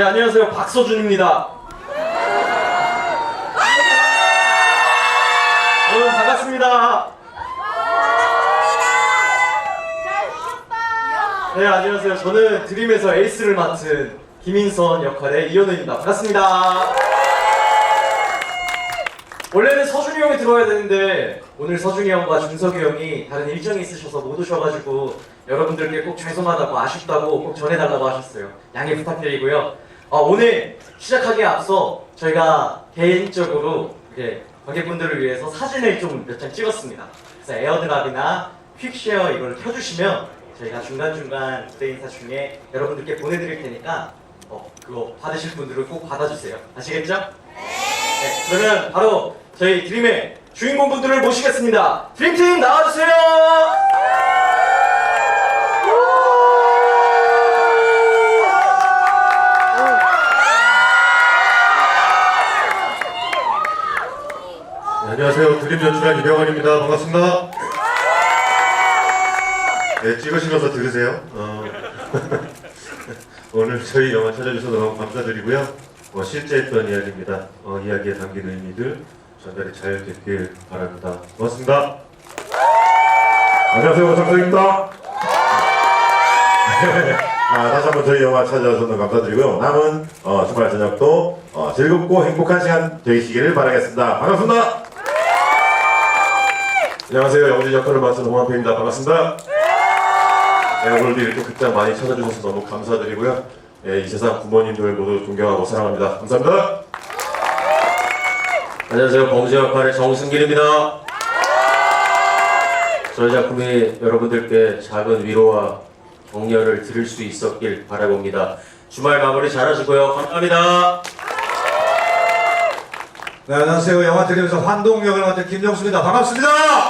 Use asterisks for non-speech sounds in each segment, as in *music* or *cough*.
네, 안녕하세요. 박서준입니다. 여러분, 반갑습니다. 네, 안녕하세요. 저는 드림에서 에이스를 맡은 김인선 역할의 이현우입니다. 반갑습니다. 원래는 서준이 형이 들어와야 되는데 오늘 서준이 형과 준석이 형이 다른 일정이 있으셔서 못 오셔가지고 여러분들께 꼭 죄송하다고 아쉽다고 꼭 전해달라고 하셨어요. 양해 부탁드리고요. 어, 오늘 시작하기에 앞서 저희가 개인적으로 이렇게 관객분들을 위해서 사진을 좀 몇 장 찍었습니다. 그래서 에어드랍이나 퀵쉐어 이걸 켜주시면 저희가 중간중간 무대 인사 중에 여러분들께 보내드릴 테니까 어, 그거 받으실 분들은 꼭 받아주세요. 아시겠죠? 네, 그러면 바로 저희 드림의 주인공분들을 모시겠습니다. 드림팀 나와주세요. 네, 연출한 이병헌입니다. 반갑습니다. 네, 찍으시면서 들으세요. 어, *laughs* 오늘 저희 영화 찾아주셔서 너무 감사드리고요. 어, 실제 했던 이야기입니다. 어, 이야기에 담긴 의미들 전달이 잘 됐길 바랍니다. 고맙습니다. 안녕하세요, 정석입니다. *laughs* 아, 다시 한번 저희 영화 찾아주셔서 너무 감사드리고요. 남은 어, 주말 저녁도 어, 즐겁고 행복한 시간 되시기를 바라겠습니다. 반갑습니다. 안녕하세요. 영진 역할을 맡은 홍한표입니다. 반갑습니다. 네, 오늘도 이렇게 극장 많이 찾아주셔서 너무 감사드리고요. 예, 이 세상 부모님들 모두 존경하고 사랑합니다. 감사합니다. 안녕하세요. 범죄 역할의 정승길입니다. 저희 작품이 여러분들께 작은 위로와 격려를 드릴 수 있었길 바라봅니다. 주말 마무리 잘하시고요. 감사합니다. 네, 안녕하세요. 영화 드리면서 환동 역을 맡은 김정수입니다. 반갑습니다.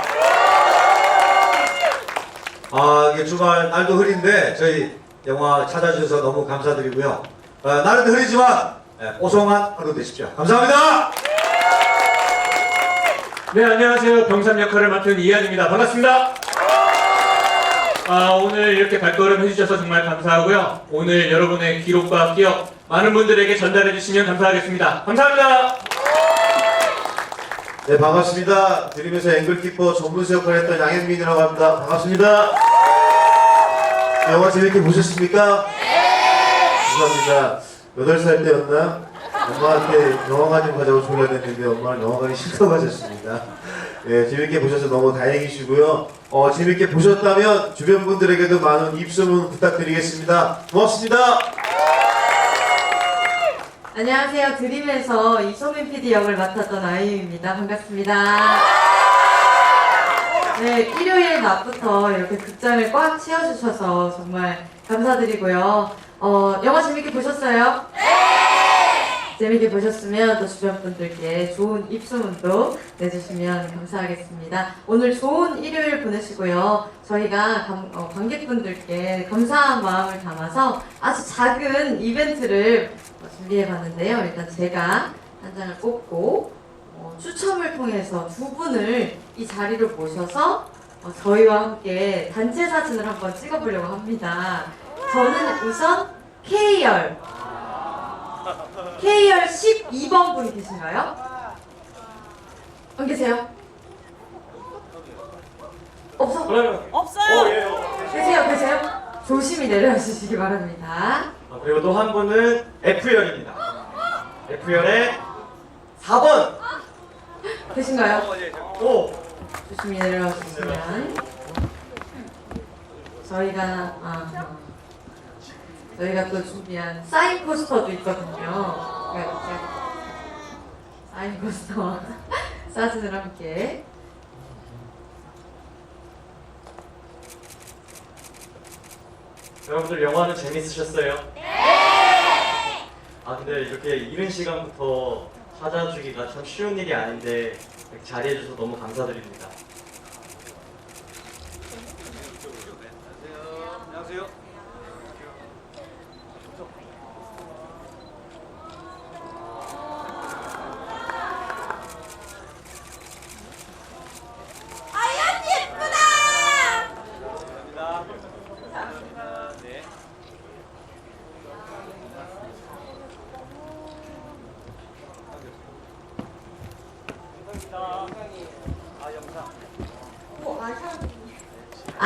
아, 이게 주말 날도 흐린데 저희 영화 찾아주셔서 너무 감사드리고요. 어, 날은 흐리지만 예, 뽀송한 하루 되십시오. 감사합니다. 네, 안녕하세요. 병삼 역할을 맡은 이한입니다. 반갑습니다. 아, 오늘 이렇게 발걸음 해주셔서 정말 감사하고요. 오늘 여러분의 기록과 기억 많은 분들에게 전달해 주시면 감사하겠습니다. 감사합니다. 네, 반갑습니다. 드림에서 앵글키퍼 전문수 역할을 했던 양현민이라고 합니다. 반갑습니다. 영화 재밌게 보셨습니까? 네! 감사합니다. 8살 때였나? 엄마한테 영화관 좀 가자고 졸라댔는데 엄마는 영화관이 싫다고 하셨습니다. 예, 재밌게 보셔서 너무 다행이시고요. 어, 재밌게 보셨다면 주변 분들에게도 많은 입소문 부탁드리겠습니다. 고맙습니다. 안녕하세요. 드림에서 이소민 PD 역을 맡았던 아이유입니다. 반갑습니다. 네, 일요일 낮부터 이렇게 극장을 꽉 채워주셔서 정말 감사드리고요. 어, 영화 재밌게 보셨어요? 재밌게 보셨으면 또 주변 분들께 좋은 입소문도 내주시면 감사하겠습니다. 오늘 좋은 일요일 보내시고요. 저희가 감- 어, 관객분들께 감사한 마음을 담아서 아주 작은 이벤트를 어, 준비해 봤는데요. 일단 제가 한 장을 뽑고 어, 추첨을 통해서 두 분을 이 자리로 모셔서 어, 저희와 함께 단체 사진을 한번 찍어보려고 합니다. 저는 우선 K열 K열 12번 분 계신가요? 안 계세요? 없어? 없어요. 어, 예, 어. 계세요, 계세요? 조심히 내려와 주시기 바랍니다. 어, 그리고 또 한 분은 F열입니다. F열의 4번. 계신가요? 오. 조심히 내려와 주시면 저희가 아, 저희가 또 준비한 사인 포스터도 있거든요. 그러니까 사인 포스터와 *laughs* 사진을 함께 여러분들 영화는 재밌으셨어요? 네! 아 근데 이렇게 이른 시간부터 찾아주기가 참 쉬운 일이 아닌데 자리해줘서 너무 감사드립니다.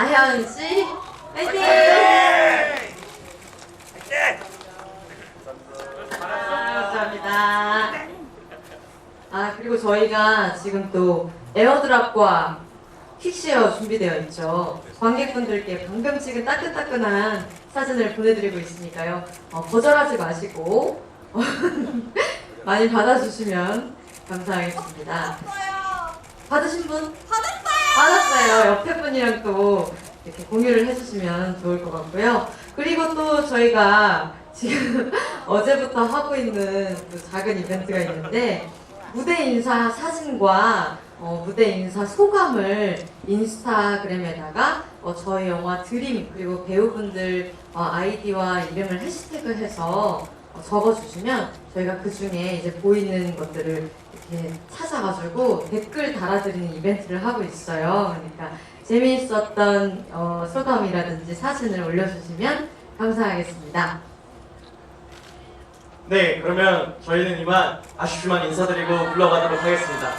아현 씨, 화이팅! 아, 감사합니다. 아 그리고 저희가 지금 또 에어드랍과 퀵시어 준비되어 있죠. 관객분들께 방금 찍은 따끈따끈한 사진을 보내드리고 있으니까요. 어, 거절하지 마시고 어, *laughs* 많이 받아주시면 감사하겠습니다. 받으신 분? 받았어요. 받았어요. 옆에 분이랑 또 이렇게 공유를 해주시면 좋을 것 같고요. 그리고 또 저희가 지금 *laughs* 어제부터 하고 있는 또 작은 이벤트가 있는데 무대 인사 사진과 어, 무대 인사 소감을 인스타그램에다가 어, 저희 영화 드림 그리고 배우분들 어, 아이디와 이름을 해시태그해서 어, 적어주시면 저희가 그 중에 이제 보이는 것들을 이렇게 찾아가지고 댓글 달아드리는 이벤트를 하고 있어요. 그러니까 재미있었던 어, 소감이라든지 사진을 올려주시면 감사하겠습니다. 네, 그러면 저희는 이만 아쉽지만 인사드리고 물러가도록 하겠습니다.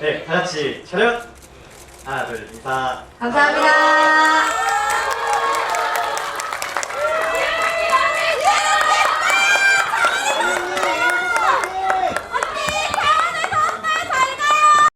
네, 다 같이 차렷! 하나, 둘, 인사. 감사합니다.